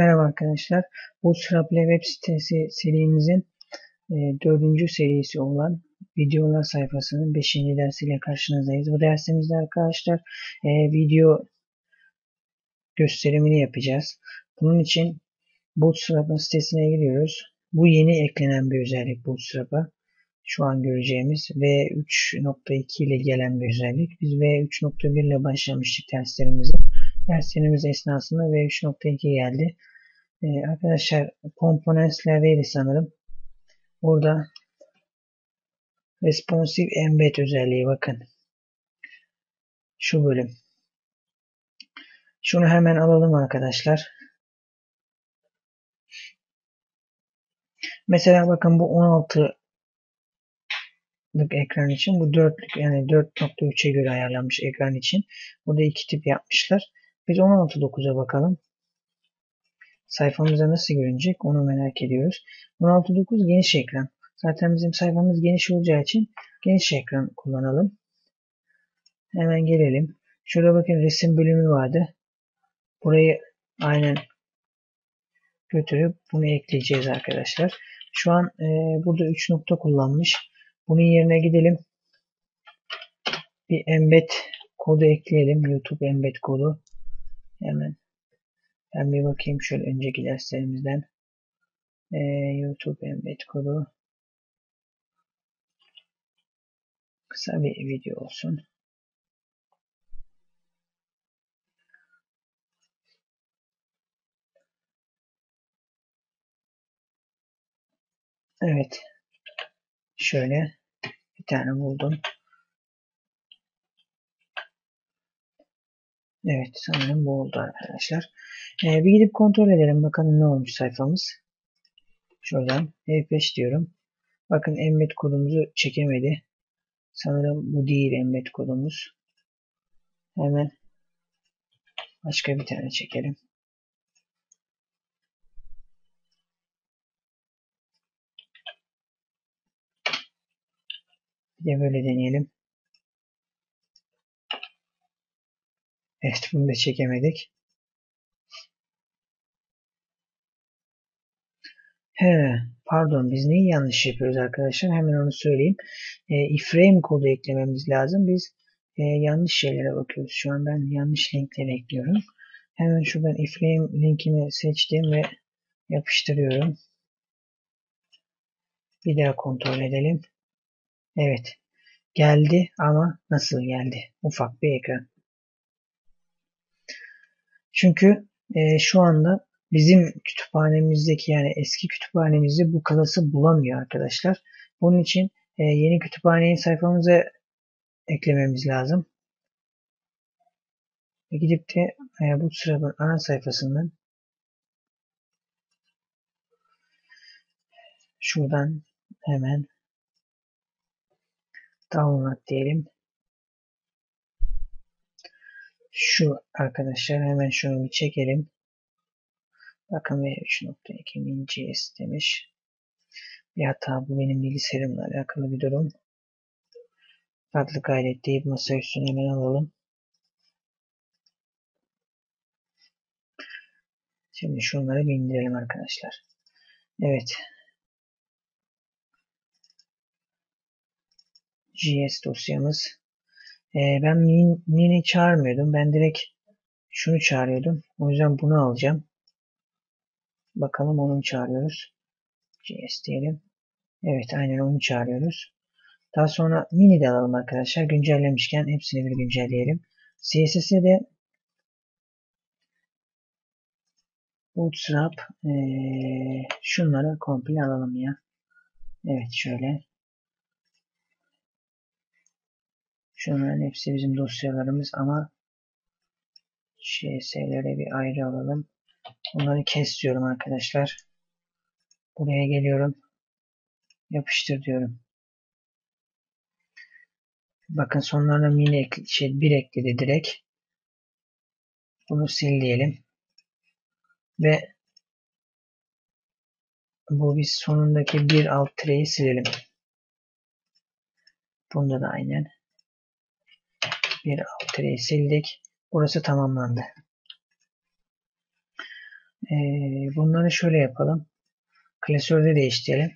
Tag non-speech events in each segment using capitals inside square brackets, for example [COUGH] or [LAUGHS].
Merhaba arkadaşlar. Bootstrap ile web sitesi serimizin e, dördüncü serisi olan videolar sayfasının beşinci dersiyle karşınızdayız. Bu dersimizde arkadaşlar e, video gösterimini yapacağız. Bunun için Bootstrap'ın sitesine giriyoruz. Bu yeni eklenen bir özellik Bootstrap'a. Şu an göreceğimiz V3.2 ile gelen bir özellik. Biz V3.1 ile başlamıştık derslerimize. Derslerimiz esnasında V3.2 geldi. Ee, arkadaşlar komponentlerdeydi sanırım. Burada Responsive Embed özelliği bakın. Şu bölüm. Şunu hemen alalım arkadaşlar. Mesela bakın bu 16 ekran için bu 4'lük yani 4.3'e göre ayarlanmış ekran için. Burada iki tip yapmışlar. Biz 16.9'a bakalım. Sayfamıza nasıl görünecek onu merak ediyoruz. 16.9 geniş ekran. Zaten bizim sayfamız geniş olacağı için geniş ekran kullanalım. Hemen gelelim. Şurada bakın resim bölümü vardı. Burayı aynen götürüp bunu ekleyeceğiz arkadaşlar. Şu an e, burada 3 nokta kullanmış. Bunun yerine gidelim. Bir embed kodu ekleyelim. YouTube embed kodu. Hemen ben bir bakayım şöyle önceki derslerimizden. Ee, YouTube embed kodu. Kısa bir video olsun. Evet. Şöyle bir tane buldum. Evet sanırım bu oldu arkadaşlar. Ee, bir gidip kontrol edelim bakalım ne olmuş sayfamız. Şuradan F5 diyorum. Bakın embed kodumuzu çekemedi. Sanırım bu değil embed kodumuz. Hemen başka bir tane çekelim. Bir de böyle deneyelim. Evet bunu da çekemedik. He, pardon biz neyi yanlış yapıyoruz arkadaşlar? Hemen onu söyleyeyim. E, iframe kodu eklememiz lazım. Biz e, yanlış şeylere bakıyoruz. Şu an ben yanlış linkleri ekliyorum. Hemen şuradan iframe linkini seçtim ve yapıştırıyorum. Bir daha kontrol edelim. Evet. Geldi ama nasıl geldi? Ufak bir ekran. Çünkü e, şu anda bizim kütüphanemizdeki yani eski kütüphanemizde bu klası bulamıyor arkadaşlar. Bunun için e, yeni kütüphaneyi sayfamıza eklememiz lazım. Ve gidip de e, bu sıranın ana sayfasından şuradan hemen download diyelim. Şu arkadaşlar hemen şunu bir çekelim. Bakın V3.2 min.js demiş. Bir hata bu benim bilgisayarımla alakalı bir durum. Farklı gayret deyip masa üstüne hemen alalım. Şimdi şunları bir indirelim arkadaşlar. Evet. JS dosyamız. Ee, ben min, mini çağırmıyordum. Ben direkt şunu çağırıyordum. O yüzden bunu alacağım. Bakalım onu çağırıyoruz. JS diyelim. Evet aynen onu çağırıyoruz. Daha sonra mini de alalım arkadaşlar. Güncellemişken hepsini bir güncelleyelim. CSS'e de Bootstrap ee, şunları komple alalım ya. Evet şöyle. Şunların hepsi bizim dosyalarımız ama CS'lere bir ayrı alalım. Bunları kes diyorum arkadaşlar. Buraya geliyorum. Yapıştır diyorum. Bakın sonlarına mini ekle, şey, bir ekledi direkt. Bunu sil diyelim. Ve bu biz sonundaki bir alt tireyi silelim. Bunda da aynen. Bir alt tireyi sildik. Burası tamamlandı. Ee, bunları şöyle yapalım. Klasörde değiştirelim.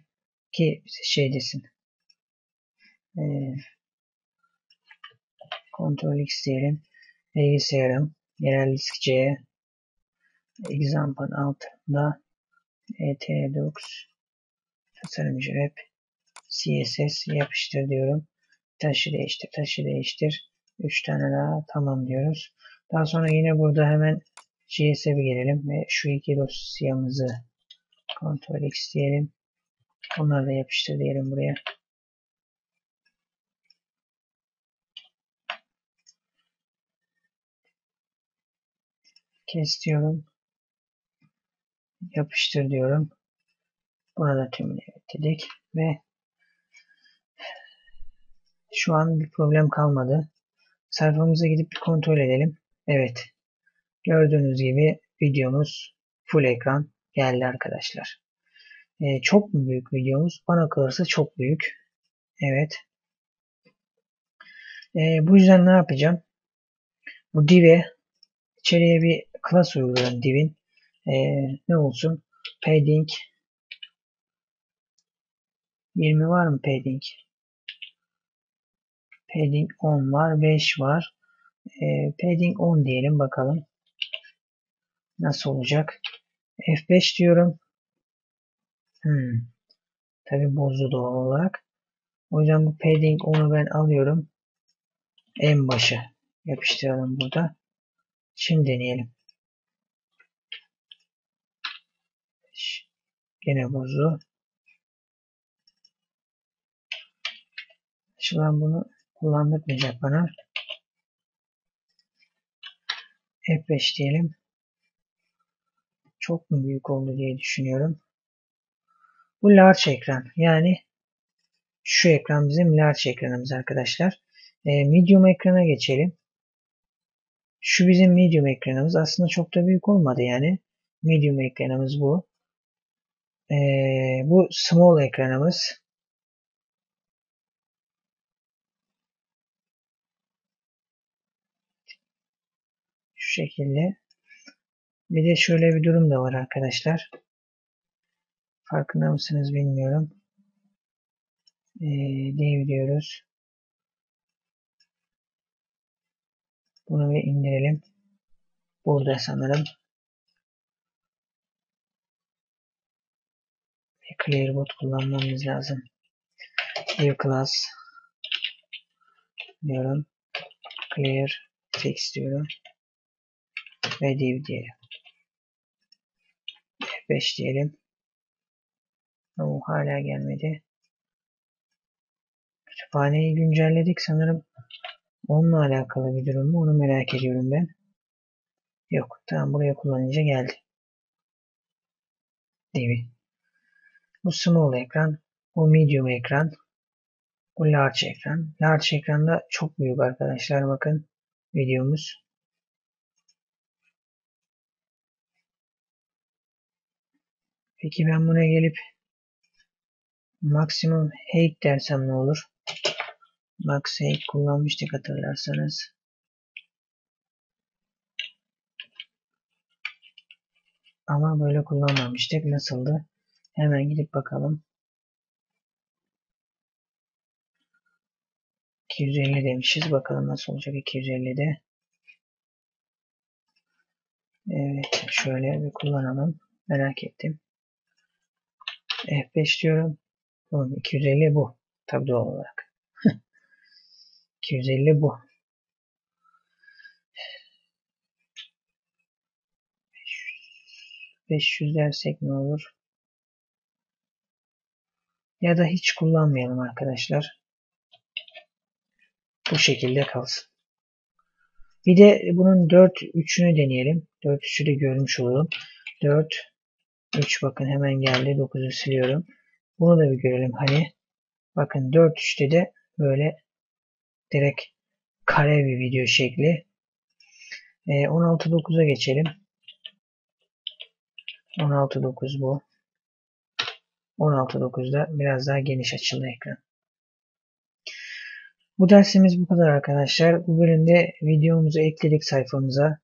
Ki şey desin. Ee, Ctrl X diyelim. Bilgisayarım. Yerel disk C. Example altında ET docs tasarımcı web CSS yapıştır diyorum. Taşı değiştir, taşı değiştir. 3 tane daha tamam diyoruz. Daha sonra yine burada hemen CS'e bir gelelim ve şu iki dosyamızı Ctrl X diyelim. Onları da yapıştır diyelim buraya. Kes diyorum. Yapıştır diyorum. Buna da tümünü dedik ve şu an bir problem kalmadı. Sayfamıza gidip bir kontrol edelim. Evet. Gördüğünüz gibi videomuz full ekran geldi arkadaşlar. Ee, çok mu büyük videomuz? Bana kalırsa çok büyük. Evet. Ee, bu yüzden ne yapacağım? Bu div'e içeriye bir class uyguluyorum div'in. Ee, ne olsun? Padding 20 var mı padding? Padding 10 var. 5 var. E, padding 10 diyelim bakalım. Nasıl olacak? F5 diyorum. Hmm. Tabi bozdu doğal olarak. O yüzden bu padding 10'u ben alıyorum. En başı yapıştıralım burada. Şimdi deneyelim. Gene bozdu. An bunu kullandırmayacak bana. F5 diyelim. Çok mu büyük oldu diye düşünüyorum. Bu large ekran. Yani şu ekran bizim large ekranımız arkadaşlar. E, medium ekrana geçelim. Şu bizim medium ekranımız. Aslında çok da büyük olmadı yani. Medium ekranımız bu. E, bu small ekranımız. Şekilde. Bir de şöyle bir durum da var arkadaşlar. Farkında mısınız bilmiyorum. Ee, diyoruz. Bunu bir indirelim. Burada sanırım. Bir clearbot kullanmamız lazım. Div class diyorum. Clear text diyorum ve diyelim. F5 diyelim. O hala gelmedi. Kütüphaneyi güncelledik sanırım. Onunla alakalı bir durum mu? Onu merak ediyorum ben. Yok. Tamam buraya kullanınca geldi. Divi. Bu small ekran. Bu medium ekran. Bu large ekran. Large ekranda çok büyük arkadaşlar. Bakın videomuz. Peki ben buna gelip maksimum height dersem ne olur? Max height kullanmıştık hatırlarsanız. Ama böyle kullanmamıştık. Nasıldı? Hemen gidip bakalım. 250 demişiz. Bakalım nasıl olacak 250'de. Evet. Şöyle bir kullanalım. Merak ettim. F5 diyorum. Tamam 250 bu. Tabi doğal olarak. [LAUGHS] 250 bu. 500 dersek ne olur? Ya da hiç kullanmayalım arkadaşlar. Bu şekilde kalsın. Bir de bunun 4 3'ünü deneyelim. 4 3'ü de görmüş olalım. 4 3 bakın hemen geldi. 9'u siliyorum. Bunu da bir görelim hani. Bakın 4 3'te de böyle direkt kare bir video şekli. E, 16.9'a geçelim. 16.9 bu. 16.9'da biraz daha geniş açıldı ekran. Bu dersimiz bu kadar arkadaşlar. Bu bölümde videomuzu ekledik sayfamıza.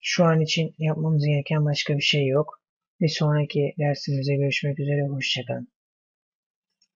Şu an için yapmamız gereken başka bir şey yok. Bir sonraki dersimizde görüşmek üzere. Hoşçakalın.